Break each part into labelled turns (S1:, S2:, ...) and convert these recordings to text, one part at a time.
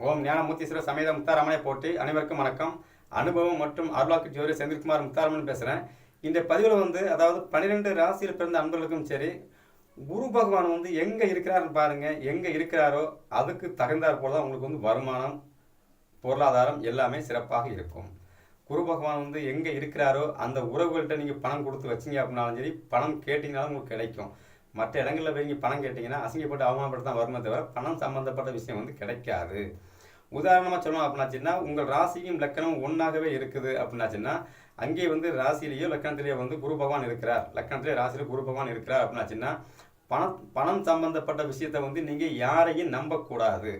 S1: ஓம் ஞானமூர்த்தீஸ்வரர் சமேத முத்தாரமனை போட்டி அனைவருக்கும் வணக்கம். அனுபவம் மற்றும் அருளாக்கு ஜோதி செந்தில்குமார் முத்தாரமன் பேசுகிறேன் இந்த பதிவில் வந்து அதாவது பன்னிரெண்டு ராசியில் பிறந்த அன்பர்களுக்கும் சரி குரு பகவான் வந்து எங்கே இருக்கிறாருன்னு பாருங்கள் எங்கே இருக்கிறாரோ அதுக்கு தகுந்தாற் போல் தான் உங்களுக்கு வந்து வருமானம் பொருளாதாரம் எல்லாமே சிறப்பாக இருக்கும். குரு பகவான் வந்து எங்கே இருக்கிறாரோ அந்த உறவுகள்கிட்ட நீங்கள் பணம் கொடுத்து வச்சீங்க அப்படின்னாலும் சரி பணம் கேட்டிங்கனாலும் உங்களுக்கு கிடைக்கும். மற்ற இடங்களில் போய் நீங்கள் பணம் கேட்டிங்கன்னா அசிங்கப்பட்டு அவமானப்பட்டு தான் வருமே தவிர பணம் சம்மந்தப்பட்ட விஷயம் வந்து கிடைக்காது. உதாரணமாக சொல்லணும் அப்படின்னாச்சுன்னா உங்கள் ராசியும் லக்கணமும் ஒன்றாகவே இருக்குது அப்படின்னாச்சுன்னா அங்கே வந்து ராசியிலேயோ லக்கணத்திலேயோ வந்து குரு பகவான் இருக்கிறார். லக்கணத்திலே ராசியில குரு பகவான் இருக்கிறார் அப்படின்னாச்சுன்னா பணம் பணம் சம்பந்தப்பட்ட விஷயத்தை வந்து நீங்கள் யாரையும் நம்பக்கூடாது.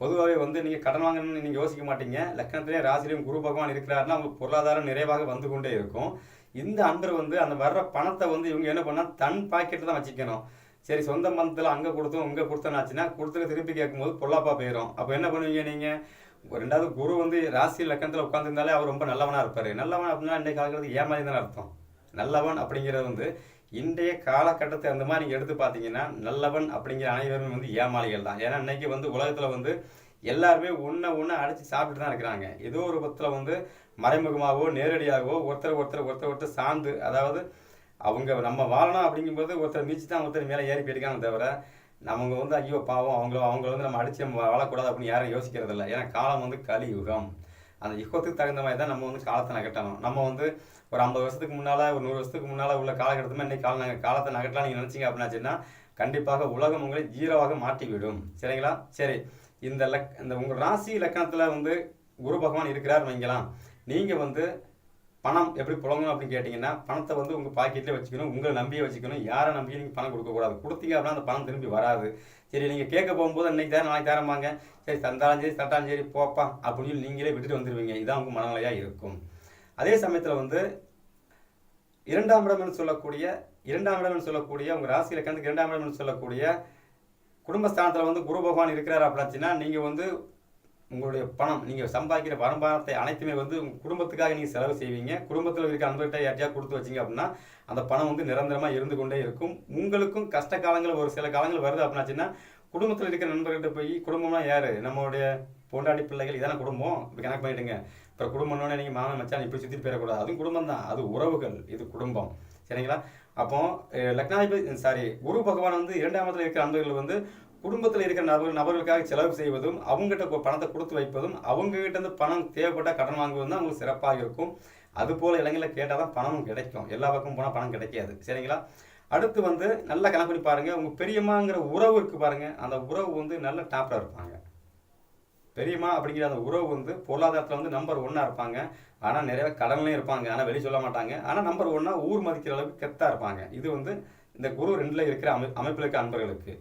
S1: பொதுவாகவே வந்து நீங்கள் கடன் வாங்கணும்னு நீங்கள் யோசிக்க மாட்டீங்க. லக்கணத்திலே ராசிலையும் குரு பகவான் இருக்கிறாருன்னா உங்களுக்கு பொருளாதாரம் நிறைவாக வந்து கொண்டே இருக்கும். இந்த அன்பர் வந்து அந்த வர்ற பணத்தை வந்து இவங்க என்ன பண்ணால் தன் பாக்கெட்டில் தான் வச்சுக்கணும். சரி சொந்த மந்தத்தில் அங்கே கொடுத்தோம் இங்கே கொடுத்தோன்னாச்சுன்னா கொடுத்துட்டு திருப்பி கேட்கும்போது பொல்லாப்பா போயிடும் அப்போ என்ன பண்ணுவீங்க நீங்கள் ரெண்டாவது குரு வந்து ராசி லக்கணத்தில் உட்காந்துருந்தாலே அவர் ரொம்ப நல்லவனாக இருப்பார். நல்லவன் அப்படின்னா இன்றைக்கு காலத்தில் ஏமாறி தானே அர்த்தம்? நல்லவன் அப்படிங்கிறது வந்து இன்றைய காலகட்டத்தை அந்த மாதிரி நீங்கள் எடுத்து பார்த்தீங்கன்னா நல்லவன் அப்படிங்கிற அனைவருமே வந்து ஏமாளிகள் தான். ஏன்னா இன்னைக்கு வந்து உலகத்தில் வந்து எல்லாருமே ஒன்றை ஒன்று அடித்து சாப்பிட்டு தான் இருக்கிறாங்க. ஏதோ ஒரு பத்தில் வந்து மறைமுகமாகவோ நேரடியாகவோ ஒருத்தர் ஒருத்தர் ஒருத்தர் ஒருத்தர் சார்ந்து அதாவது அவங்க நம்ம வாழணும் அப்படிங்கும்போது ஒருத்தர் மீச்சு தான் ஒருத்தர் மேலே ஏறி போயிருக்காங்க தவிர நமக்கு வந்து ஐயோ பாவம் அவங்கள அவங்கள வந்து நம்ம அடித்து நம்ம வாழக்கூடாது அப்படின்னு யாரும் யோசிக்கிறது இல்லை ஏன்னா காலம் வந்து கலியுகம். அந்த யுகத்துக்கு தகுந்த மாதிரி தான் நம்ம வந்து காலத்தை நகட்டணும் நம்ம வந்து ஒரு ஐம்பது வருஷத்துக்கு முன்னால் ஒரு நூறு வருஷத்துக்கு முன்னால் உள்ள காலகட்டத்தில் இன்னைக்கு கால நக- காலத்தை நகட்டலாம் நீங்கள் நினச்சிங்க அப்படின்னாச்சுன்னா கண்டிப்பாக உலகம் உங்களை ஜீரோவாக மாட்டிவிடும் சரிங்களா? சரி. இந்த லக் இந்த உங்கள் ராசி லக்கணத்தில் வந்து குரு பகவான் இருக்கிறார் வைங்களாம் நீங்கள் வந்து பணம் எப்படி புழங்கணும் அப்படின்னு கேட்டிங்கன்னா பணத்தை வந்து உங்கள் பாக்கெட்டில் வச்சுக்கணும் உங்களை நம்பியே வச்சுக்கணும். யாரை நம்பியும் நீங்கள் பணம் கொடுக்கக்கூடாது கொடுத்தீங்க அப்படின்னா அந்த பணம் திரும்பி வராது. சரி நீங்கள் கேட்க போகும்போது அன்றைக்கி தரேன் நாளைக்கு தரமாங்க சரி தந்தாலும் சரி தட்டாலும் சரி போப்பா அப்படின்னு சொல்லி நீங்களே விட்டுட்டு வந்துடுவீங்க இதுதான் உங்கள் மனநிலையாக இருக்கும். அதே சமயத்தில் வந்து இரண்டாம் இடம்னு சொல்லக்கூடிய இரண்டாம் இடம்னு சொல்லக்கூடிய உங்கள் ராசி இலக்கணத்துக்கு இரண்டாம் இடம்னு சொல்லக்கூடிய குடும்பஸ்தானத்தில் வந்து குரு பகவான் இருக்கிறார் அப்படின்னா நீங்கள் வந்து உங்களுடைய பணம் நீங்கள் சம்பாதிக்கிற வருமானத்தை அனைத்துமே வந்து உங்கள் குடும்பத்துக்காக நீங்கள் செலவு செய்வீங்க. குடும்பத்தில் இருக்க அன்பர்கிட்ட யார்ட்டையா கொடுத்து வச்சீங்க அப்படின்னா அந்த பணம் வந்து நிரந்தரமாக இருந்து கொண்டே இருக்கும். உங்களுக்கும் கஷ்ட காலங்கள் ஒரு சில காலங்கள் வருது அப்படின்னாச்சுன்னா குடும்பத்தில் இருக்கிற நண்பர்கிட்ட போய் குடும்பம்னா யார்? நம்மளுடைய பொண்டாடி பிள்ளைகள் இதான குடும்பம்? இப்போ கணக்கு பண்ணிவிடுங்க இப்போ குடும்பம்னோட நீங்கள் மாமன் மச்சான் இப்படி சுற்றி போயிடக்கூடாது. அதுவும் குடும்பம் தான். அது உறவுகள். இது குடும்பம். சரிங்களா? அப்போ லக்னாதிபதி சாரி குரு பகவான் வந்து இரண்டாம் இடத்துல இருக்கிற அன்பர்கள் வந்து குடும்பத்தில் இருக்கிற நபர்கள் நபர்களுக்காக செலவு செய்வதும் அவங்ககிட்ட பணத்தை கொடுத்து வைப்பதும் அவங்ககிட்ட இருந்து பணம் தேவைப்பட்ட கடன் வாங்குவதும் தான் அவங்களுக்கு சிறப்பாக இருக்கும். அதுபோல் இளைஞர்களை கேட்டால் தான் பணமும் கிடைக்கும். எல்லா பக்கமும் போனால் பணம் கிடைக்காது. சரிங்களா? அடுத்து வந்து நல்லா கணக்கு பண்ணி உங்கள் பெரியம்மாங்கிற உறவு இருக்குது பாருங்கள் அந்த உறவு வந்து நல்ல டாப்பில் இருப்பாங்க. பெரியம்மா அப்படிங்கிற அந்த உறவு வந்து பொருளாதாரத்தில் வந்து நம்பர் ஒன்றா இருப்பாங்க. ஆனால் நிறைய கடன்லையும் இருப்பாங்க. ஆனால் வெளியே சொல்ல மாட்டாங்க. ஆனால் நம்பர் ஒன்றா ஊர் மதிக்கிற அளவுக்கு கெத்தாக இருப்பாங்க. இது வந்து இந்த குரு ரெண்டில் இருக்கிற அமை அமைப்பில் இருக்க அன்பர்களுக்கு.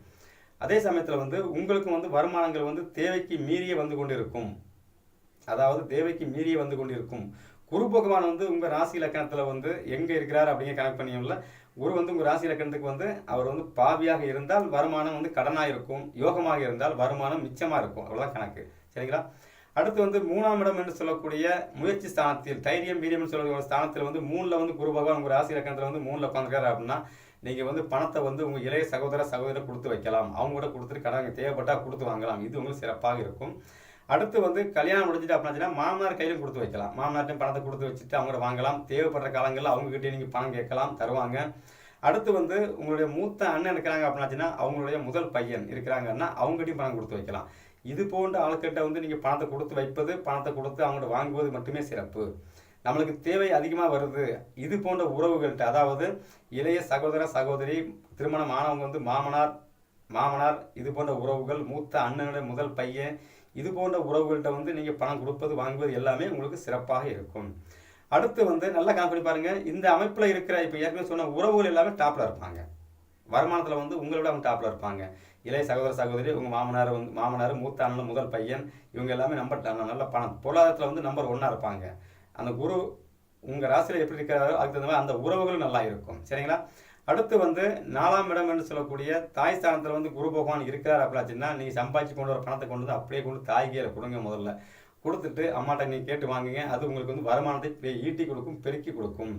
S1: அதே சமயத்தில் வந்து உங்களுக்கு வந்து வருமானங்கள் வந்து தேவைக்கு மீறிய வந்து கொண்டு இருக்கும் அதாவது தேவைக்கு மீறிய வந்து கொண்டு இருக்கும் குரு பகவான் வந்து உங்கள் ராசி லக்கணத்தில் வந்து எங்கே இருக்கிறார் அப்படிங்கிற கணக்கு பண்ணியும்ல குரு வந்து உங்கள் ராசி லக்கணத்துக்கு வந்து அவர் வந்து பாவியாக இருந்தால் வருமானம் வந்து கடனாக இருக்கும் யோகமாக இருந்தால் வருமானம் மிச்சமாக இருக்கும். அவ்வளோதான் கணக்கு. சரிங்களா? அடுத்து வந்து மூணாம் இடம் என்று சொல்லக்கூடிய முயற்சி ஸ்தானத்தில் தைரியம் வீரியம்னு சொல்லக்கூடிய ஸ்தானத்தில் வந்து மூணில் வந்து குரு பகவான் உங்கள் ராசி லக்கணத்தில் வந்து மூணில் உட்காந்துருக்காரு அப்படின்னா நீங்கள் வந்து பணத்தை வந்து உங்கள் இளைய சகோதர சகோதரர் கொடுத்து வைக்கலாம். அவங்க கூட கொடுத்துட்டு கடன் தேவைப்பட்டால் கொடுத்து வாங்கலாம். இது உங்களுக்கு சிறப்பாக இருக்கும். அடுத்து வந்து கல்யாணம் முடிஞ்சிட்டு அப்படின்னா மாமனார் கையிலும் கொடுத்து வைக்கலாம். மாமனார்ட்டையும் பணத்தை கொடுத்து வச்சுட்டு அவங்க வாங்கலாம். தேவைப்படுற காலங்களில் அவங்ககிட்டயே நீங்கள் பணம் கேட்கலாம் தருவாங்க. அடுத்து வந்து உங்களுடைய மூத்த அண்ணன் இருக்கிறாங்க அப்படின்னாச்சுன்னா அவங்களுடைய முதல் பையன் இருக்கிறாங்கன்னா அவங்ககிட்டயும் பணம் கொடுத்து வைக்கலாம். இது போன்ற ஆட்கள்கிட்ட வந்து நீங்கள் பணத்தை கொடுத்து வைப்பது பணத்தை கொடுத்து அவங்கள்ட்ட வாங்குவது மட்டுமே சிறப்பு. நம்மளுக்கு தேவை அதிகமாக வருது. இது போன்ற உறவுகள்கிட்ட அதாவது இளைய சகோதர சகோதரி திருமணம் ஆனவங்க வந்து மாமனார் மாமனார் இது போன்ற உறவுகள் மூத்த அண்ணனுடைய முதல் பையன் இது போன்ற உறவுகள்கிட்ட வந்து நீங்கள் பணம் கொடுப்பது வாங்குவது எல்லாமே உங்களுக்கு சிறப்பாக இருக்கும். அடுத்து வந்து நல்லா கணக்கு பாருங்கள் பாருங்க. இந்த அமைப்பில் இருக்கிற இப்போ ஏற்கனவே சொன்ன உறவுகள் எல்லாமே டாப்பில் இருப்பாங்க. வருமானத்தில் வந்து உங்களை விட அவங்க டாப்பில் இருப்பாங்க. இளைய சகோதர சகோதரி உங்கள் மாமனார் வந்து மாமனார் மூத்த அண்ணன் முதல் பையன் இவங்க எல்லாமே நம்பர் நல்ல பணம். பொருளாதாரத்தில் வந்து நம்பர் ஒன்றா இருப்பாங்க. அந்த குரு உங்கள் ராசியில் எப்படி இருக்கிறாரோ அதுக்கு தகுந்த மாதிரி அந்த உறவுகளும் நல்லா இருக்கும். சரிங்களா? அடுத்து வந்து நாலாம் இடம் என்று சொல்லக்கூடிய தாய் ஸ்தானத்தில் வந்து குரு பகவான் இருக்கிறார் அப்படின்னா நீங்கள் சம்பாதிச்சு கொண்டு வர பணத்தை கொண்டு வந்து அப்படியே கொண்டு தாய் கீழே கொடுங்க முதல்ல. கொடுத்துட்டு அம்மாட்ட நீங்கள் கேட்டு வாங்குங்க. அது உங்களுக்கு வந்து வருமானத்தை ஈட்டி கொடுக்கும் பெருக்கி கொடுக்கும்.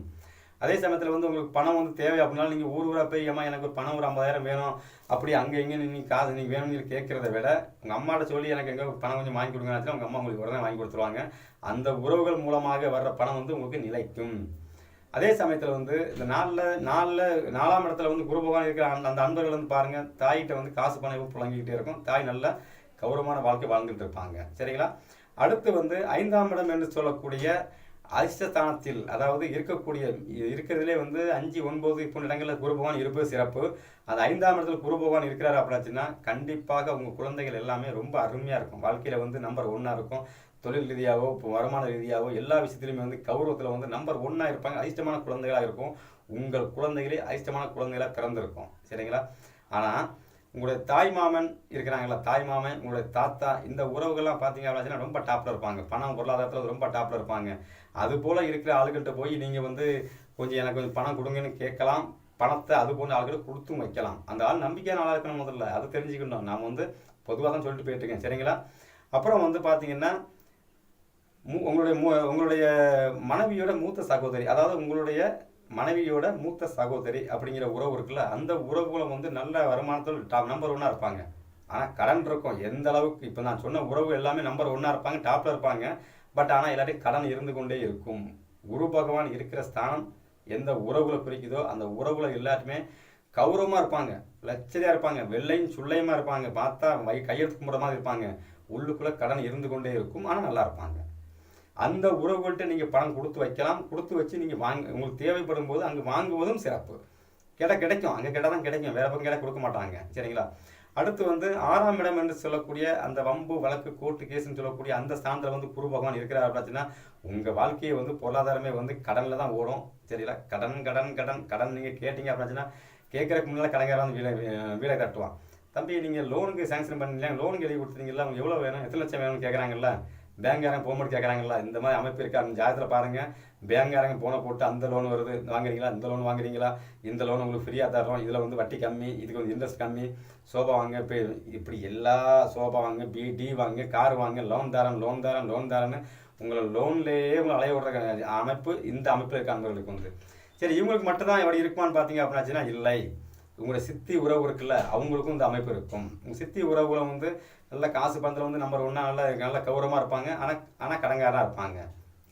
S1: அதே சமயத்தில் வந்து உங்களுக்கு பணம் வந்து தேவை அப்படின்னாலும் நீங்கள் ஊர் ஊராக போய் ஏமா எனக்கு ஒரு பணம் ஒரு ஐம்பதாயிரம் வேணும். அப்படி அங்கே இங்கே நீங்கள் காசு நீங்கள் வேணும்னு கேட்குறத விட உங்கள் அம்மாட்ட சொல்லி எனக்கு எங்கே பணம் கொஞ்சம் வாங்கி கொடுங்கன்னு உங்கள் அம்மா உங்களுக்கு உடனே வாங்கி கொடுத்துருவாங்க. அந்த உறவுகள் மூலமாக வர்ற பணம் வந்து உங்களுக்கு நிலைக்கும். அதே சமயத்தில் வந்து இந்த நாளில் நாளில் நாலாம் இடத்துல வந்து குரு பகவான் இருக்கிற அந்த அந்த அன்பர்கள் வந்து பாருங்கள் தாயிட்ட வந்து காசு பணம் புழங்கிக்கிட்டே இருக்கும். தாய் நல்ல கௌரவமான வாழ்க்கை வாழ்ந்துட்டு இருப்பாங்க. சரிங்களா? அடுத்து வந்து ஐந்தாம் இடம் என்று சொல்லக்கூடிய அதிர்ஷ்டஸ்தானத்தில் அதாவது இருக்கக்கூடிய இருக்கிறதுலே வந்து அஞ்சு ஒன்பது இப்போ இடங்களில் குரு பகவான் இருப்பது சிறப்பு. அது ஐந்தாம் இடத்துல குரு பகவான் இருக்கிறாரு அப்படின்னா கண்டிப்பாக உங்கள் குழந்தைகள் எல்லாமே ரொம்ப அருமையாக இருக்கும். வாழ்க்கையில் வந்து நம்பர் ஒன்னாக இருக்கும். தொழில் ரீதியாகவோ இப்போ வருமான ரீதியாகவோ எல்லா விஷயத்துலையுமே வந்து கௌரவத்தில் வந்து நம்பர் ஒன்னாக இருப்பாங்க. அதிர்ஷ்டமான குழந்தைகளாக இருக்கும். உங்கள் குழந்தைகளே அதிர்ஷ்டமான குழந்தைகளாக பிறந்திருக்கும். சரிங்களா? ஆனால் உங்களுடைய தாய் மாமன் இருக்கிறாங்களா தாய் மாமன் உங்களுடைய தாத்தா இந்த உறவுகள்லாம் பார்த்தீங்க அப்படின்னா ரொம்ப டாப்பில் இருப்பாங்க. பணம் பொருளாதாரத்தில் ரொம்ப டாப்பில் இருப்பாங்க. அது போல் இருக்கிற ஆளுகிட்ட போய் நீங்கள் வந்து கொஞ்சம் எனக்கு கொஞ்சம் பணம் கொடுங்கன்னு கேட்கலாம். பணத்தை அது போன்ற ஆளுகளுக்கு கொடுத்தும் வைக்கலாம். அந்த ஆள் நம்பிக்கையான ஆளாக இருக்கணும் முதல்ல. அதை தெரிஞ்சுக்கணும். நான் வந்து பொதுவாக தான் சொல்லிட்டு போயிட்டுருக்கேன் சரிங்களா? அப்புறம் வந்து பார்த்தீங்கன்னா உங்களுடைய உங்களுடைய மனைவியோட மூத்த சகோதரி அதாவது உங்களுடைய மனைவியோட மூத்த சகோதரி அப்படிங்கிற உறவு இருக்குல்ல அந்த உறவுகளை வந்து நல்ல வருமானத்தில் டாப் நம்பர் ஒன்னாக இருப்பாங்க. ஆனால் கடன் இருக்கும். எந்த அளவுக்கு இப்போ நான் சொன்ன உறவு எல்லாமே நம்பர் ஒன்னாக இருப்பாங்க டாப்பில் இருப்பாங்க. பட் ஆனால் எல்லாத்தையும் கடன் இருந்து கொண்டே இருக்கும். குரு பகவான் இருக்கிற ஸ்தானம் எந்த உறவுகளை குறிக்குதோ அந்த உறவுல எல்லாருமே கௌரவமாக இருப்பாங்க. லட்சதையாக இருப்பாங்க. வெள்ளையும் சுள்ளையுமா இருப்பாங்க. பார்த்தா வை கையெழுத்து கும்பிட்ற மாதிரி இருப்பாங்க. உள்ளுக்குள்ளே கடன் இருந்து கொண்டே இருக்கும். ஆனால் நல்லா இருப்பாங்க. அந்த உறவுகள்கிட்ட நீங்கள் பணம் கொடுத்து வைக்கலாம். கொடுத்து வச்சு நீங்கள் வாங்க உங்களுக்கு தேவைப்படும் போது அங்கே வாங்குவதும் சிறப்பு. கிட கிடைக்கும். அங்கே கிட்ட தான் கிடைக்கும். வேறு பக்கம் கிட்ட கொடுக்க மாட்டாங்க. சரிங்களா? அடுத்து வந்து ஆறாம் இடம் என்று சொல்லக்கூடிய அந்த வம்பு வழக்கு கோர்ட்டு கேஸ்ன்னு சொல்லக்கூடிய அந்த ஸ்தானத்தில் வந்து குரு பகவான் இருக்கிறார் அப்படின்னா உங்கள் வாழ்க்கையை வந்து பொருளாதாரமே வந்து கடனில் தான் ஓடும். சரிங்களா? கடன் கடன் கடன் கடன் நீங்கள் கேட்டீங்க அப்படின்னா கேட்கறதுக்கு முன்னால் கடங்காரன் வந்து வீடை வீடை கட்டுவான். தம்பி நீங்கள் லோனுக்கு சேங்ஷன் பண்ணீங்களா? லோனுக்கு எழுதி கொடுத்துருங்களா அவங்க எவ்வளோ வேணும்? எத்தனை லட்சம் வேணும்னு கேட்குறாங்கல்ல பேங்காரங்க போகும்போது கேட்குறாங்களா இந்த மாதிரி அமைப்பு இருக்கா? அந்த ஜாதகத்தில் பாருங்கள் பேங்காரங்க போனை போட்டு அந்த லோன் வருது. வாங்குறீங்களா? இந்த லோன் வாங்குறீங்களா? இந்த லோன் உங்களுக்கு ஃப்ரீயாக தரோம் இதில் வந்து வட்டி கம்மி இதுக்கு வந்து இன்ட்ரெஸ்ட் கம்மி. சோபா வாங்க இப்போ இப்படி எல்லா சோபா வாங்க பி டி வாங்க கார் வாங்க லோன் தரேன் லோன் தரேன் லோன் தரேன்னு உங்களை லோன்லேயே உங்களை அலைய விடுற அமைப்பு இந்த அமைப்பில் இருக்க அன்பர்களுக்கு வந்து சரி இவங்களுக்கு மட்டும் தான் எப்படி இருக்குமான்னு பார்த்தீங்க அப்படின்னாச்சுன்னா இல்லை. உங்களோட சித்தி உறவு இருக்குல்ல அவங்களுக்கும் இந்த அமைப்பு இருக்கும். உங்கள் சித்தி உறவுல வந்து நல்ல காசு பணத்தில் வந்து நம்பர் ஒன்றா நல்ல நல்ல கௌரவமாக இருப்பாங்க. ஆனால் ஆனால் கடங்காராக இருப்பாங்க.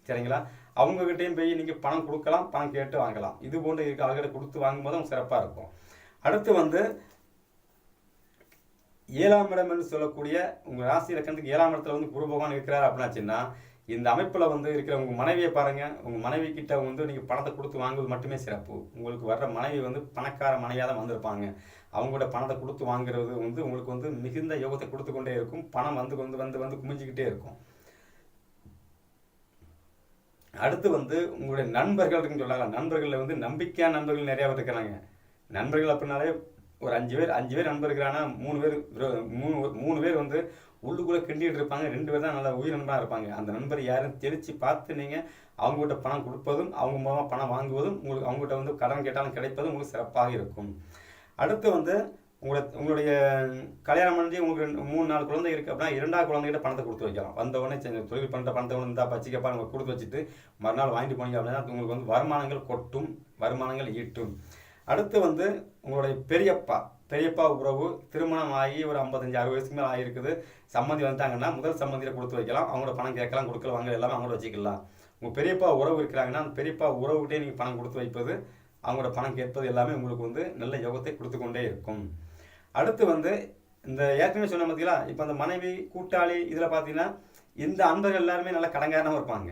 S1: சரிங்களா? அவங்கக்கிட்டேயும் போய் நீங்கள் பணம் கொடுக்கலாம் பணம் கேட்டு வாங்கலாம். இது போன்ற இருக்க. ஆளுகிட்ட கொடுத்து வாங்கும்போது அவங்க சிறப்பாக இருக்கும். அடுத்து வந்து ஏழாம் இடம் என்று சொல்லக்கூடிய உங்கள் ராசி இலக்கணத்துக்கு ஏழாம் இடத்துல வந்து குரு பகவான் இருக்கிறார் அப்படின்னாச்சுன்னா இந்த அமைப்பில் வந்து இருக்கிற உங்கள் மனைவியை பாருங்கள் உங்கள் மனைவி கிட்ட வந்து நீங்கள் பணத்தை கொடுத்து வாங்குவது மட்டுமே சிறப்பு. உங்களுக்கு வர்ற மனைவி வந்து பணக்கார மனைவியாக தான் வந்திருப்பாங்க. அவங்களோட பணத்தை கொடுத்து வாங்குறது வந்து உங்களுக்கு வந்து மிகுந்த யோகத்தை கொடுத்து கொண்டே இருக்கும். பணம் வந்து வந்து வந்து வந்து குமிஞ்சிக்கிட்டே இருக்கும். அடுத்து வந்து உங்களுடைய நண்பர்கள் இருக்குன்னு சொல்லலாம் நண்பர்களில் வந்து நம்பிக்கையான நண்பர்கள் நிறையா பேர் இருக்கிறாங்க. நண்பர்கள் அப்படின்னாலே ஒரு அஞ்சு பேர் அஞ்சு பேர் நண்பர் இருக்கிறாங்கன்னா மூணு பேர் மூணு மூணு பேர் வந்து உள்ளுக்குள்ளே கிண்டிகிட்டு இருப்பாங்க. ரெண்டு பேர் தான் நல்லா உயிர் நண்பராக இருப்பாங்க. அந்த நண்பர் யாரும் தெளித்து பார்த்து நீங்கள் அவங்ககிட்ட பணம் கொடுப்பதும் அவங்க மூலமாக பணம் வாங்குவதும் உங்களுக்கு அவங்ககிட்ட வந்து கடன் கேட்டாலும் கிடைப்பதும் உங்களுக்கு சிறப்பாக இருக்கும். அடுத்து வந்து உங்களோட உங்களுடைய கல்யாணம் பண்ணி உங்களுக்கு ரெண்டு மூணு நாலு குழந்தை இருக்குது அப்படின்னா இரண்டாவது குழந்தைகிட்ட பணத்தை கொடுத்து வைக்கலாம். வந்த உடனே தொழில் பண்ணுற பணத்தை ஒன்று இருந்தால் பச்சிக்கப்பா உங்களுக்கு கொடுத்து வச்சுட்டு மறுநாள் வாங்கிட்டு போனீங்க அப்படின்னா உங்களுக்கு வந்து வருமானங்கள் கொட்டும் வருமானங்கள் ஈட்டும். அடுத்து வந்து உங்களுடைய பெரியப்பா பெரியப்பா உறவு திருமணம் ஆகி ஒரு ஐம்பத்தஞ்சு அறுபது வயசுக்கு மேலே ஆகிருக்குது சம்மந்தி வந்துட்டாங்கன்னா முதல் சம்மந்தியில் கொடுத்து வைக்கலாம். அவங்களோட பணம் கேட்கலாம் கொடுக்கல வாங்கல எல்லாமே அவங்களோட வச்சுக்கலாம். உங்கள் பெரியப்பா உறவு இருக்கிறாங்கன்னா அந்த பெரியப்பா உறவுகிட்டே நீங்கள் பணம் கொடுத்து வைப்பது அவங்களோட பணம் கேட்பது எல்லாமே உங்களுக்கு வந்து நல்ல யோகத்தை கொடுத்து கொண்டே இருக்கும். அடுத்து வந்து இந்த ஏற்கனவே சொன்ன பார்த்தீங்களா இப்போ அந்த மனைவி கூட்டாளி இதில் பார்த்தீங்கன்னா இந்த அன்பர்கள் எல்லாருமே நல்லா கடங்காரனாகவும் இருப்பாங்க.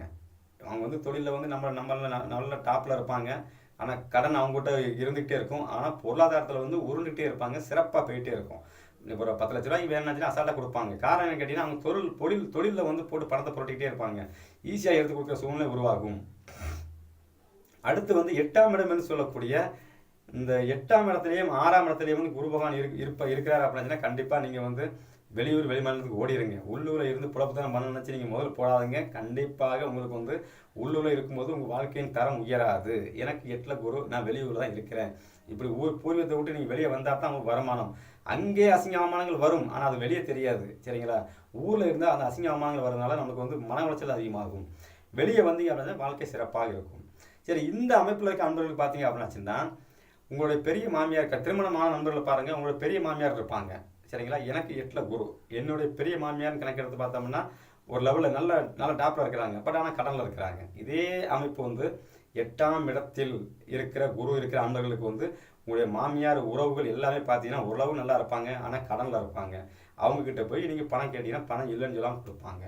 S1: அவங்க வந்து தொழிலில் வந்து நம்ம நம்மள ந- நல்ல டாப்பில் இருப்பாங்க. ஆனால் கடன் அவங்ககிட்ட இருந்துகிட்டே இருக்கும். ஆனால் பொருளாதாரத்தில் வந்து உருண்டுகிட்டே இருப்பாங்க. சிறப்பாக போயிட்டே இருக்கும். இப்போ ஒரு பத்து லட்ச ரூபாய்க்கு வேணும்னா அசால்ட்டாக கொடுப்பாங்க. காரணம் என்ன கேட்டிங்கன்னா அவங்க தொழில் தொழில் தொழிலில் வந்து போட்டு பணத்தை புரட்டிக்கிட்டே இருப்பாங்க. ஈஸியாக எடுத்து கொடுக்குற சூழ்நிலை உருவாகும். அடுத்து வந்து எட்டாம் இடம் என்று சொல்லக்கூடிய இந்த எட்டாம் இடத்துலையும் ஆறாம் இடத்துலையும் வந்து குரு பகவான் இரு இருப்ப இருக்கிறார் அப்படின்னா கண்டிப்பாக நீங்கள் வந்து வெளியூர் வெளிமாநிலத்துக்கு ஓடிடுங்க உள்ளூரில் இருந்து புலப்புத்தனம் பண்ண நினச்சி நீங்கள் முதல்ல போடாதீங்க. கண்டிப்பாக உங்களுக்கு வந்து உள்ளூரில் இருக்கும்போது உங்கள் வாழ்க்கையின் தரம் உயராது. எனக்கு எட்டில் குரு நான் வெளியூரில் தான் இருக்கிறேன். இப்படி ஊர் பூர்வீகத்தை விட்டு நீங்கள் வெளியே வந்தால் தான் உங்களுக்கு வருமானம். அங்கே அசிங்க அவமானங்கள் வரும் ஆனால் அது வெளியே தெரியாது. சரிங்களா? ஊரில் இருந்தால் அந்த அசிங்க அவமானங்கள் வரதுனால நமக்கு வந்து மன உளைச்சல் அதிகமாகும். வெளியே வந்தீங்க அப்படின்னா வாழ்க்கை சிறப்பாக இருக்கும். சரி இந்த அமைப்பில் இருக்க அன்பர்களுக்கு பார்த்தீங்க அப்படின்னாச்சுன்னா உங்களுடைய பெரிய மாமியார் இருக்க திருமணமான நண்பர்களை பாருங்கள் உங்களுடைய பெரிய மாமியார் இருப்பாங்க. சரிங்களா? எனக்கு எட்டில் குரு. என்னுடைய பெரிய மாமியார்னு கணக்கெடுத்து பார்த்தோம்னா ஒரு லெவலில் நல்ல நல்ல டாப்பில் இருக்கிறாங்க. பட் ஆனால் கடனில் இருக்கிறாங்க. இதே அமைப்பு வந்து எட்டாம் இடத்தில் இருக்கிற குரு இருக்கிற அன்பர்களுக்கு வந்து உங்களுடைய மாமியார் உறவுகள் எல்லாமே பார்த்தீங்கன்னா உறவு நல்லா இருப்பாங்க. ஆனால் கடனில் இருப்பாங்க. அவங்கக்கிட்ட போய் நீங்கள் பணம் கேட்டிங்கன்னா பணம் இல்லைன்னு சொல்லாமல் கொடுப்பாங்க.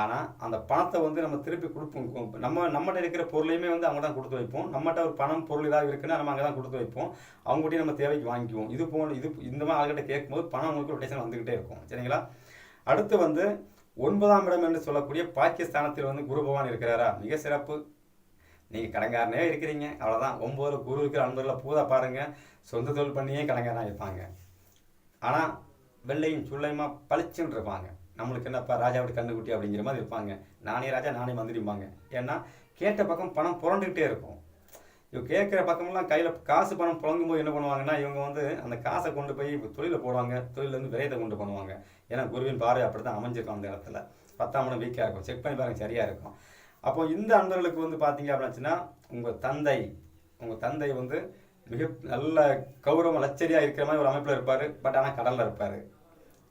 S1: ஆனால் அந்த பணத்தை வந்து நம்ம திருப்பி கொடுப்போம். நம்ம நம்மகிட்ட இருக்கிற பொருளையுமே வந்து அவங்க தான் கொடுத்து வைப்போம். நம்மகிட்ட ஒரு பணம் பொருள் ஏதாவது இருக்குன்னா நம்ம அங்கே தான் கொடுத்து வைப்போம். அவங்ககிட்டயும் நம்ம தேவைக்கு வாங்கிக்குவோம். இது போன இது இந்த மாதிரி ஆள்கிட்ட கேட்கும்போது பணம் அவங்களுக்கு ரொட்டேஷன் வந்துக்கிட்டே இருக்கும். சரிங்களா? அடுத்து வந்து ஒன்பதாம் இடம் என்று சொல்லக்கூடிய பாகிஸ்தானத்தில் வந்து குரு பகவான் இருக்கிறாரா? மிக சிறப்பு. நீங்கள் கடங்காரனே இருக்கிறீங்க. அவ்வளோதான் ஒம்பது குரு இருக்கிற அன்பர்களை பூதா பாருங்கள் சொந்த தொழில் பண்ணியே கடங்காரனாக இருப்பாங்க. ஆனால் வெள்ளையும் சுள்ளையுமா பளிச்சுன்னு இருப்பாங்க நம்மளுக்கு என்னப்பா ராஜாவோட கண்டுக்குட்டி அப்படிங்கிற மாதிரி இருப்பாங்க. நானே ராஜா நானே மந்திரிம்பாங்க. ஏன்னா கேட்ட பக்கம் பணம் புரண்டுக்கிட்டே இருக்கும். இவங்க கேட்குற பக்கமெல்லாம் கையில் காசு பணம் புழங்கும் போது என்ன பண்ணுவாங்கன்னா இவங்க வந்து அந்த காசை கொண்டு போய் தொழிலில் போடுவாங்க. தொழிலேருந்து விரயத்தை கொண்டு பண்ணுவாங்க. ஏன்னா குருவின் பார்வை அப்படி தான் அமைஞ்சிருக்கும் அந்த இடத்துல. பத்தாம் இடம் வீக்காக இருக்கும். செக் பண்ணி பாருங்க சரியாக இருக்கும். அப்போ இந்த அன்பர்களுக்கு வந்து பார்த்தீங்க அப்படின்னாச்சுன்னா உங்கள் தந்தை உங்கள் தந்தை வந்து மிக நல்ல கௌரவம் லச்சரியாக இருக்கிற மாதிரி ஒரு அமைப்பில் இருப்பார். பட் ஆனால் கடலில் இருப்பார்.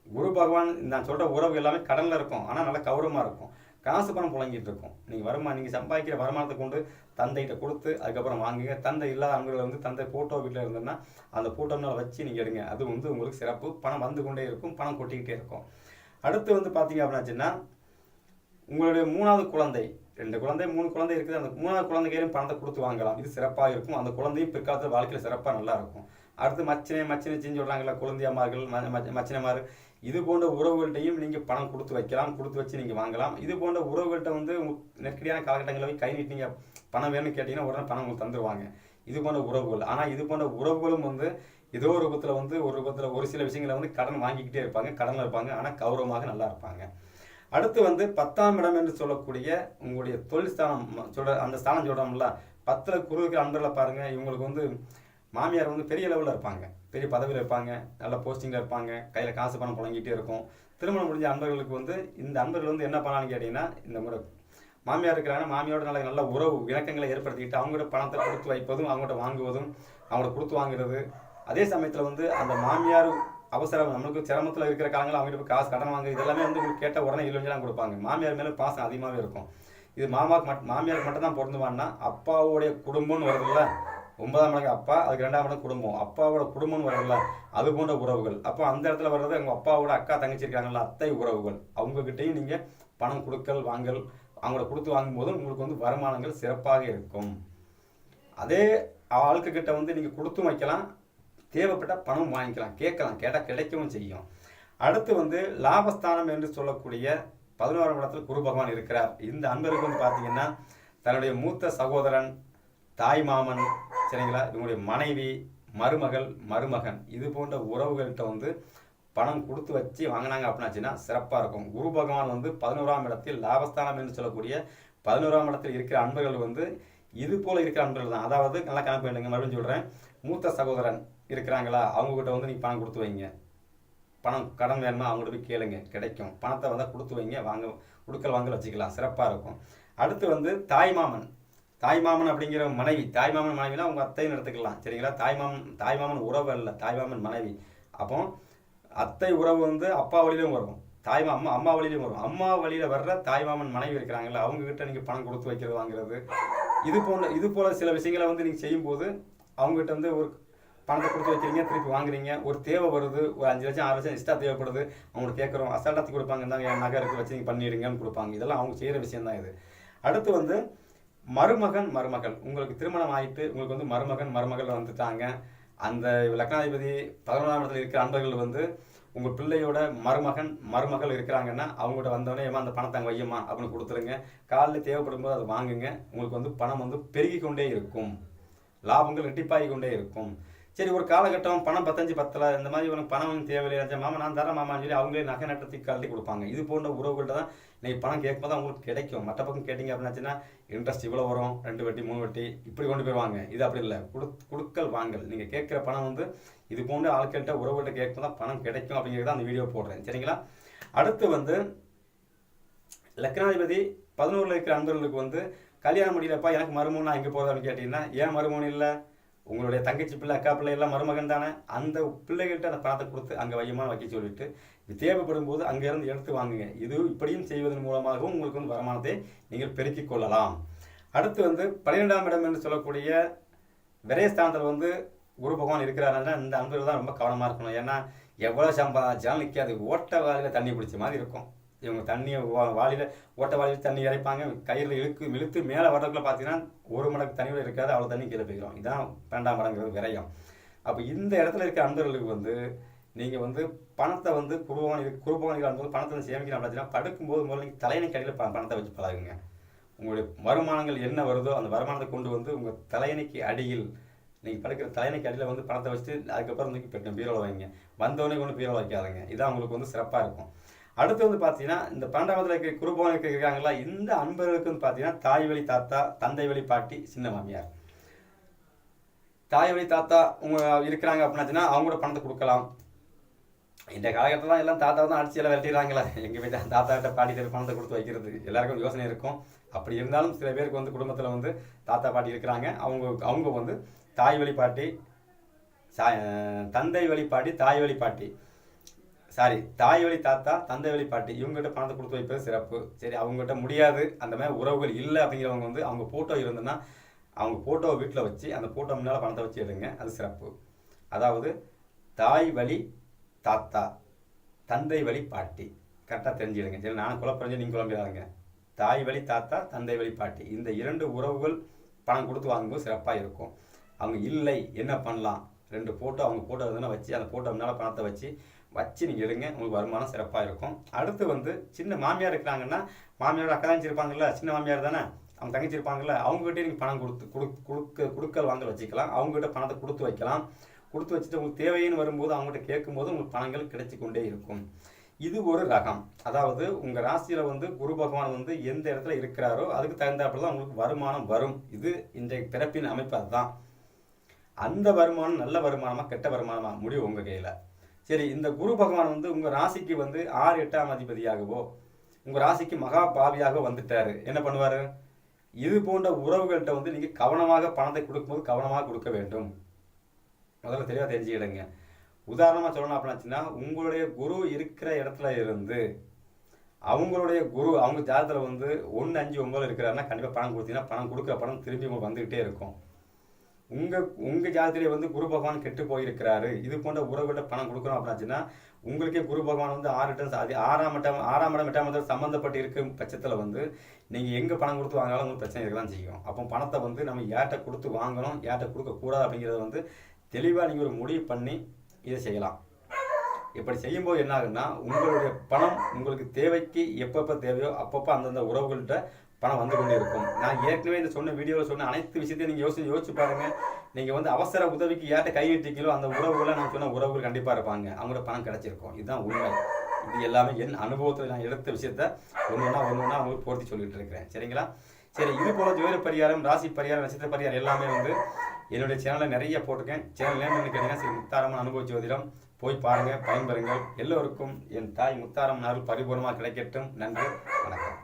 S1: குரு பகவான் நான் சொல்கிற உறவு எல்லாமே கடனில் இருக்கும். ஆனால் நல்லா கௌரவமாக இருக்கும். காசு பணம் புழங்கிட்டு இருக்கும். நீங்கள் வருமானம் நீங்கள் சம்பாதிக்கிற வருமானத்தை கொண்டு தந்தைகிட்ட கொடுத்து அதுக்கப்புறம் வாங்குங்க. தந்தை இல்லாத அன்பர்கள் வந்து தந்தை ஃபோட்டோ வீட்டில் இருந்ததுன்னா அந்த ஃபோட்டோ மேலே வச்சு நீங்கள் எடுங்க. அது வந்து உங்களுக்கு சிறப்பு. பணம் வந்து கொண்டே இருக்கும். பணம் கொட்டிக்கிட்டே இருக்கும். அடுத்து வந்து பார்த்தீங்க அப்படின்னாச்சுன்னா உங்களுடைய மூணாவது குழந்தை ரெண்டு குழந்தை மூணு குழந்தை இருக்குது. அந்த மூணாவது குழந்தைகையிலும் பணத்தை கொடுத்து வாங்கலாம். இது சிறப்பாக இருக்கும். அந்த குழந்தையும் பிற்காலத்தில் வாழ்க்கையில் சிறப்பாக நல்லா இருக்கும். அடுத்து மச்சினை மச்சினைச்சின்னு சொல்கிறாங்களா குழந்தையம்மார்கள் மச்சினைமார். இது போன்ற உறவுகள்கிட்டையும் நீங்கள் பணம் கொடுத்து வைக்கலாம் கொடுத்து வச்சு நீங்கள் வாங்கலாம். இது போன்ற உறவுகள்கிட்ட வந்து நெருக்கடியான காலகட்டங்களில் போய் கை நீட்டிங்க பணம் வேணும்னு கேட்டிங்கன்னா உடனே பணம் உங்களுக்கு தந்துடுவாங்க இது போன்ற உறவுகள். ஆனால் இது போன்ற உறவுகளும் வந்து ஏதோ ஒரு ரூபத்தில் வந்து ஒரு ரூபத்தில் ஒரு சில விஷயங்களை வந்து கடன் வாங்கிக்கிட்டே இருப்பாங்க கடனில் இருப்பாங்க ஆனால் கௌரவமாக நல்லா இருப்பாங்க. அடுத்து வந்து பத்தாம் இடம் என்று சொல்லக்கூடிய உங்களுடைய தொழில் ஸ்தானம் சொல்கிற அந்த ஸ்தானம் சொல்கிறோம்ல பத்தில் குருவுக்கு அன்பரில் பாருங்கள் இவங்களுக்கு வந்து மாமியார் வந்து பெரிய லெவலில் இருப்பாங்க. பெரிய பதவியில் இருப்பாங்க. நல்ல போஸ்டிங்கில் இருப்பாங்க. கையில் காசு பணம் புழங்கிட்டே இருக்கும். திருமணம் முடிஞ்ச அன்பர்களுக்கு வந்து இந்த அன்பர்கள் வந்து என்ன பண்ணலான்னு கேட்டிங்கன்னா இந்த முறை மாமியார் இருக்கிறாங்க மாமியாரோட நல்ல நல்ல உறவு இணக்கங்களை ஏற்படுத்திக்கிட்டு அவங்களோட பணத்தை கொடுத்து வைப்பதும் அவங்கள்ட்ட வாங்குவதும் அவங்கள கொடுத்து வாங்குறது. அதே சமயத்தில் வந்து அந்த மாமியார் அவசரம் நம்மளுக்கு சிரமத்தில் இருக்கிற காலங்களில் அவங்ககிட்ட போய் காசு கடன் வாங்க இதெல்லாமே வந்து உங்களுக்கு கேட்ட உடனே இல்லைன்னு கொடுப்பாங்க. மாமியார் மேலே பாசம் அதிகமாகவே இருக்கும். இது மாமாவுக்கு மட் மாமியாருக்கு மட்டும் தான் பொருந்துவான்னா அப்பாவுடைய குடும்பம்னு வருதுல்ல? ஒன்பதாம் மடங்கு அப்பா அதுக்கு ரெண்டாம் மடங்கு குடும்பம். அப்பாவோட குடும்பம்னு வரல அது போன்ற உறவுகள். அப்போ அந்த இடத்துல வர்றது உங்கள் அப்பாவோட அக்கா தங்கச்சி இருக்காங்கல்ல அத்தை உறவுகள். அவங்கக்கிட்டையும் நீங்கள் பணம் கொடுக்கல் வாங்கல் அவங்கள கொடுத்து வாங்கும்போது உங்களுக்கு வந்து வருமானங்கள் சிறப்பாக இருக்கும். அதே ஆளுக்கிட்ட வந்து நீங்கள் கொடுத்தும் வைக்கலாம் தேவைப்பட்ட பணம் வாங்கிக்கலாம் கேட்கலாம் கேட்டால் கிடைக்கவும் செய்யும். அடுத்து வந்து லாபஸ்தானம் என்று சொல்லக்கூடிய பதினோராம் இடத்துல குரு பகவான் இருக்கிறார். இந்த அன்பருக்கு வந்து பார்த்தீங்கன்னா தன்னுடைய மூத்த சகோதரன் தாய் மாமன் சரிங்களா? இவங்களுடைய மனைவி மருமகள் மருமகன் இது போன்ற உறவுகள்கிட்ட வந்து பணம் கொடுத்து வச்சு வாங்கினாங்க அப்படின்னாச்சுன்னா சிறப்பாக இருக்கும். குரு பகவான் வந்து பதினோராம் இடத்தில் லாபஸ்தானம் என்று சொல்லக்கூடிய பதினோராம் இடத்தில் இருக்கிற அன்பர்கள் வந்து இது போல இருக்கிற அன்பர்கள் தான். அதாவது நல்லா கணக்கு பண்ணுங்க மறுபடியும் சொல்கிறேன் மூத்த சகோதரன் இருக்கிறாங்களா? அவங்கக்கிட்ட வந்து நீங்கள் பணம் கொடுத்து வைங்க. பணம் கடன் வேணுமா? அவங்கள்ட்ட போய் கேளுங்க. கிடைக்கும். பணத்தை வந்தால் கொடுத்து வைங்க. வாங்க கொடுக்கல் வாங்கல் வச்சுக்கலாம். சிறப்பாக இருக்கும். அடுத்து வந்து தாய்மாமன் தாய்மாமன் அப்படிங்கிற மனைவி தாய்மாமன் மனைவினா உங்கள் அத்தைன்னு எடுத்துக்கலாம். சரிங்களா? தாய்மாமன் தாய்மாமன் உறவு இல்லை தாய்மாமன் மனைவி. அப்போ அத்தை உறவு வந்து அப்பா வழியிலும் வரும். தாய்மா அம்மா அம்மா வழியிலும் வரும். அம்மா வழியில் வர்ற தாய்மாமன் மனைவி இருக்கிறாங்கல்ல அவங்க கிட்ட நீங்கள் பணம் கொடுத்து வைக்கிறது வாங்குறது. இது போன்ற இது போல சில விஷயங்களை வந்து நீங்கள் செய்யும்போது அவங்ககிட்ட வந்து ஒரு பணத்தை கொடுத்து வைக்கிறீங்க திருப்பி வாங்குறீங்க. ஒரு தேவை வருது ஒரு அஞ்சு லட்சம் ஆறு லட்சம் எக்ஸ்ட்ரா தேவைப்படுது. அவங்களுக்கு கேட்குறோம் அசால்ட்டாத்தி கொடுப்பாங்க இருந்தாங்க என் நகை வச்சு நீங்கள் பண்ணிடுங்கன்னு கொடுப்பாங்க. இதெல்லாம் அவங்க செய்கிற விஷயம் தான் இது. அடுத்து வந்து மருமகன் மருமகள். உங்களுக்கு திருமணம் ஆயிட்டு உங்களுக்கு வந்து மருமகன் மருமகள் வந்துட்டாங்க. அந்த லக்னாதிபதி பதினொன்றாம் இடத்துல இருக்கிற அன்பர்கள் வந்து உங்கள் பிள்ளையோட மருமகன் மருமகள் இருக்கிறாங்கன்னா அவங்கள்ட்ட வந்தோடனே ஏமா அந்த பணத்தை அங்கே வையம்மா அப்படின்னு கொடுத்துருங்க. காலில் தேவைப்படும் போது அதை வாங்குங்க. உங்களுக்கு வந்து பணம் வந்து பெருகி கொண்டே இருக்கும். லாபங்கள் ரெட்டிப்பாகி கொண்டே இருக்கும். சரி ஒரு காலகட்டம் பணம் பத்தஞ்சு பத்தல இந்த மாதிரி உனக்கு பணம் வந்து தேவையில்லை மாமா நான் தரேன் மாமான்னு சொல்லி அவங்களே நகை நட்டத்துக்கு கழட்டி கொடுப்பாங்க. இது போன்ற உறவுகள்ட்ட தான் நீங்கள் பணம் கேட்கும்போது அவங்களுக்கு கிடைக்கும். மற்ற பக்கம் கேட்டிங்க அப்படின்னாச்சுன்னா இன்ட்ரெஸ்ட் இவ்வளோ வரும் ரெண்டு வட்டி மூணு வட்டி இப்படி கொண்டு போயிருவாங்க இது அப்படி இல்லை. குடு குடுக்கல் வாங்கல். நீங்கள் கேட்குற பணம் வந்து இது போன்ற ஆட்கள்கிட்ட உறவுகள்ட்ட கேட்கும் தான் பணம் கிடைக்கும் அப்படிங்கிறத அந்த வீடியோ போடுறேன். சரிங்களா? அடுத்து வந்து லக்னாதிபதி பதினோரில் இருக்கிற அன்பர்களுக்கு வந்து கல்யாணம் முடியலப்பா எனக்கு மருமகன் நான் எங்கே அப்படின்னு கேட்டிங்கன்னா ஏன் மருமகன் இல்லை? உங்களுடைய தங்கச்சி பிள்ளை அக்கா பிள்ளை எல்லாம் மருமகன் தானே அந்த பிள்ளைகிட்ட அந்த பணத்தை கொடுத்து அங்கே வையமாக வைக்க சொல்லிட்டு தேவைப்படும் போது அங்கேருந்து எடுத்து வாங்குங்க. இது இப்படியும் செய்வதன் மூலமாகவும் உங்களுக்கு வந்து வருமானத்தை நீங்கள் பெருக்கிக் கொள்ளலாம். அடுத்து வந்து பன்னிரெண்டாம் இடம் என்று சொல்லக்கூடிய விரயஸ்தானத்தில் வந்து குரு பகவான் இருக்கிறாருன்னா இந்த அன்பர்கள் தான் ரொம்ப கவனமாக இருக்கணும். ஏன்னா எவ்வளோ சம்பாதிச்சாலும் நிற்காது ஓட்ட வாரியில் தண்ணி பிடிச்ச மாதிரி இருக்கும். இவங்க தண்ணியை வா- வாளியில் ஓட்ட வாளியில் தண்ணி இறைப்பாங்க. கயிறில் இழுக்கு இழுத்து மேலே வரதுக்குள்ள பார்த்தீங்கன்னா ஒரு மடங்கு தண்ணி இருக்காது. அவ்வளோ தண்ணி கீழே போய்க்கிறோம் இதான் பன்னெண்டாம் மடங்குறது விரயம். அப்போ இந்த இடத்துல இருக்க அன்பர்களுக்கு வந்து நீங்கள் வந்து பணத்தை வந்து குருபவன் குருபவனிகள் அன்பது பணத்தை வந்து சேமிக்கணும் அப்படின்னா படுக்கும்போது முதல்ல நீங்கள் தலையணை கடையில் ப பணத்தை வச்சு பழகுங்க. உங்களுடைய வருமானங்கள் என்ன வருதோ அந்த வருமானத்தை கொண்டு வந்து உங்கள் தலையணைக்கு அடியில் நீங்கள் படுக்கிற தலையணைக்கு அடியில் வந்து பணத்தை வச்சுட்டு அதுக்கப்புறம் வந்து பெட்டும் பீரோவில் வைங்க. வந்தவொடனே கொண்டு பீரோவில் வைக்காதங்க. இதான் உங்களுக்கு வந்து சிறப்பாக இருக்கும். அடுத்து வந்து பார்த்தீங்கன்னா இந்த பன்னெண்டாவதுல இருக்கிற குருபவனுக்கு இருக்காங்களா இந்த அன்பர்களுக்கு வந்து பார்த்தீங்கன்னா தாய் வழி தாத்தா தந்தை வழி பாட்டி சின்ன மாமியார். தாய் வழி தாத்தா உங்க இருக்கிறாங்க அப்படின்னாச்சுன்னா அவங்களோட பணத்தை கொடுக்கலாம். இந்த காலகட்டத்தில் எல்லாம் தாத்தா தான் அடிச்சு எல்லாம் விரட்டிடுறாங்களே. எங்கள் வீட்டு தாத்தா கிட்ட பாட்டி பணத்தை கொடுத்து வைக்கிறது? எல்லாருக்கும் யோசனை இருக்கும். அப்படி இருந்தாலும் சில பேருக்கு வந்து குடும்பத்தில் வந்து தாத்தா பாட்டி இருக்கிறாங்க. அவங்க அவங்க வந்து தாய் வழி பாட்டி சா- தந்தை வழி பாட்டி தாய் வழி பாட்டி. சாரி தாய் வழி தாத்தா தந்தை வழி பாட்டி இவங்ககிட்ட பணத்தை கொடுத்து வைப்பது சிறப்பு. சரி அவங்ககிட்ட முடியாது. அந்த மாதிரி உறவுகள் இல்லை அப்படிங்கிறவங்க வந்து அவங்க ஃபோட்டோ இருந்ததுன்னா அவங்க ஃபோட்டோவை வீட்டில் வச்சு அந்த ஃபோட்டோ முன்னால் பணத்தை வச்சு எடுங்க. அது சிறப்பு. அதாவது தாய் வழி தாத்தா தந்தை வழி பாட்டி கரெக்டாக தெரிஞ்சுடுங்க சரி நான் குழப்பறிஞ்சு நீங்கள் குழம்பிடாதுங்க. தாய் வழி தாத்தா தந்தை வழி பாட்டி. இந்த இரண்டு உறவுகள் பணம் கொடுத்து வாங்கும்போது சிறப்பாக இருக்கும். அவங்க இல்லை என்ன பண்ணலாம்? ரெண்டு ஃபோட்டோ அவங்க ஃபோட்டோ எதுனா வச்சு அந்த ஃபோட்டோ முன்னால் பணத்தை வச்சு வச்சு நீங்கள் எடுங்க உங்களுக்கு வருமானம் சிறப்பாக இருக்கும். அடுத்து வந்து சின்ன மாமியார் இருக்கிறாங்கன்னா மாமியாரோட அக்கா தான் இருப்பாங்கல்ல சின்ன மாமியார் தானே? அவங்க தங்கச்சி இருப்பாங்கல்ல அவங்ககிட்டயே நீங்கள் பணம் கொடுத்து கொடு கொடுக்க கொடுக்கல் வாங்கல் வச்சுக்கலாம். அவங்ககிட்ட பணத்தை கொடுத்து வைக்கலாம். கொடுத்து வச்சுட்டு உங்களுக்கு தேவைன்னு வரும்போது அவங்ககிட்ட கேட்கும்போது உங்களுக்கு பணங்கள் கிடைச்சி கொண்டே இருக்கும். இது ஒரு ரகம். அதாவது உங்கள் ராசியில் வந்து குரு பகவான் வந்து எந்த இடத்துல இருக்கிறாரோ அதுக்கு தகுந்தாப்புல தான் உங்களுக்கு வருமானம் வரும். இது இன்றைய பிறப்பின் அமைப்பு அதுதான். அந்த வருமானம் நல்ல வருமானமா கெட்ட வருமானமா முடிவு உங்கள் கையில். சரி இந்த குரு பகவான் வந்து உங்கள் ராசிக்கு வந்து ஆறு எட்டாம் அதிபதியாகவோ உங்கள் ராசிக்கு மகா பாவியாக வந்துட்டார். என்ன பண்ணுவார்? இது போன்ற உறவுகள்கிட்ட வந்து நீங்கள் கவனமாக பணத்தை கொடுக்கும்போது கவனமாக கொடுக்க வேண்டும். முதல்ல தெளிவாக தெரிஞ்சுக்கிடுங்க. உதாரணமாக சொல்லணும் அப்படின்னாச்சுன்னா உங்களுடைய குரு இருக்கிற இடத்துல இருந்து அவங்களுடைய குரு அவங்க ஜாதகத்தில் வந்து ஒன்று அஞ்சு ஒம்பது இருக்கிறாருன்னா கண்டிப்பாக பணம் கொடுத்தீங்கன்னா பணம் கொடுக்குற பணம் திரும்பி உங்களுக்கு வந்துக்கிட்டே இருக்கும். உங்கள் உங்கள் ஜாதியிலே வந்து குரு பகவான் கெட்டு போயிருக்கிறாரு. இது போன்ற உறவுகிட்ட பணம் கொடுக்குறோம் அப்படின்னாச்சுன்னா உங்களுக்கே குரு பகவான் வந்து ஆறு இடம் அது ஆறாம் இடம் ஆறாம் இடம் எட்டாம் இடம் சம்மந்தப்பட்டு இருக்கும் பட்சத்தில் வந்து நீங்கள் எங்கே பணம் கொடுத்து வாங்கினாலும் உங்களுக்கு பிரச்சனை இருக்க தான் செய்யும். அப்போ பணத்தை வந்து நம்ம யார்கிட்ட கொடுத்து வாங்கணும் யார்கிட்ட கொடுக்கக்கூடாது அப்படிங்கிறத வந்து தெளிவாக நீங்கள் ஒரு முடிவு பண்ணி இதை செய்யலாம். இப்படி செய்யும்போது என்ன ஆகுன்னா உங்களுடைய பணம் உங்களுக்கு தேவைக்கு எப்பப்போ தேவையோ அப்பப்போ அந்தந்த உறவுகள்கிட்ட பணம் வந்து கொண்டே இருக்கும் நான் ஏற்கனவே இந்த சொன்ன வீடியோவில் சொன்ன அனைத்து விஷயத்தையும் நீங்கள் யோசிச்சு யோசிச்சு பாருங்கள் நீங்கள் வந்து அவசர உதவிக்கு யார்கிட்ட கை அந்த உறவுகளை நான் சொன்ன உறவுகள் கண்டிப்பாக இருப்பாங்க. அவங்களோட பணம் கிடைச்சிருக்கும். இதுதான் உண்மை. இது எல்லாமே என் அனுபவத்தில் நான் எடுத்த விஷயத்த ஒன்று ஒன்றா ஒன்று ஒன்றா போர்த்தி சொல்லிட்டு இருக்கிறேன். சரிங்களா? சரி இது போல ஜோதிட பரிகாரம் ராசி பரிகாரம் நட்சத்திர பரிகாரம் எல்லாமே வந்து என்னுடைய சேனலில் நிறைய போட்டிருக்கேன். சேனல் நேம் என்ன கேட்டீங்கன்னா சரி முத்தாரம்மன் அனுபவ ஜோதிடம். போய் பாருங்கள் பயன்பெறுங்கள். எல்லோருக்கும் என் தாய் முத்தாரம்மன் அருள் பரிபூர்ணமாக கிடைக்கட்டும். நன்றி வணக்கம்.